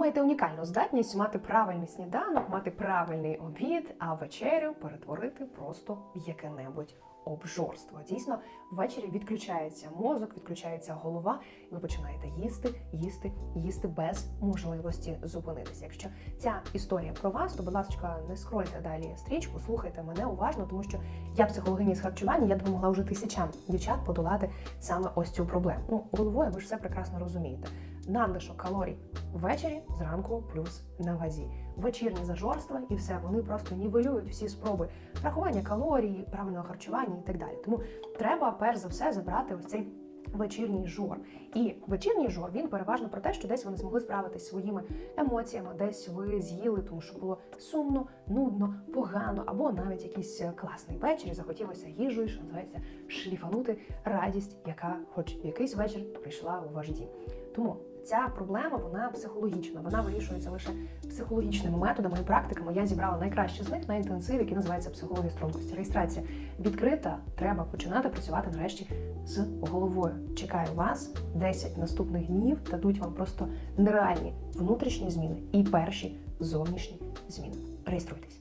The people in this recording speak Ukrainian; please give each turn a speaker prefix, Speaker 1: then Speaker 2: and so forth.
Speaker 1: маєте унікальну здатність мати правильний сніданок, мати правильний обід, а вечерю перетворити просто в яке-небудь обжорство. Дійсно, ввечері відключається мозок, відключається голова, і ви починаєте їсти, їсти, їсти без можливості зупинитися. Якщо ця історія про вас, то, будь ласка, не скрольте далі стрічку, слухайте мене уважно, тому що я психологиня з харчування, я допомогла вже тисячам дівчат подолати саме ось цю проблему. Ну, головою ви ж все прекрасно розумієте. Надлишок калорій ввечері, зранку, плюс на вазі. Вечірнє зажорство і все, вони просто нівелюють всі спроби рахування калорій, правильного харчування і так далі. Тому треба перш за все забрати ось цей вечірній жор. І вечірній жор він переважно про те, що десь ви не змогли справитися своїми емоціями, десь ви з'їли, тому що було сумно, нудно, погано, або навіть якийсь е, класний вечір, і захотілося їжею, що називається шліфанути радість, яка, хоч якийсь вечір, прийшла у ваш. Тому ця проблема вона психологічна, вона вирішується лише психологічними методами і практиками. Я зібрала найкраще з них на інтенсив, який називається психологія стрункості. Реєстрація відкрита. Треба починати працювати нарешті з головою. Чекаю вас 10 наступних днів дадуть вам просто нереальні внутрішні зміни і перші зовнішні зміни. Реєструйтесь.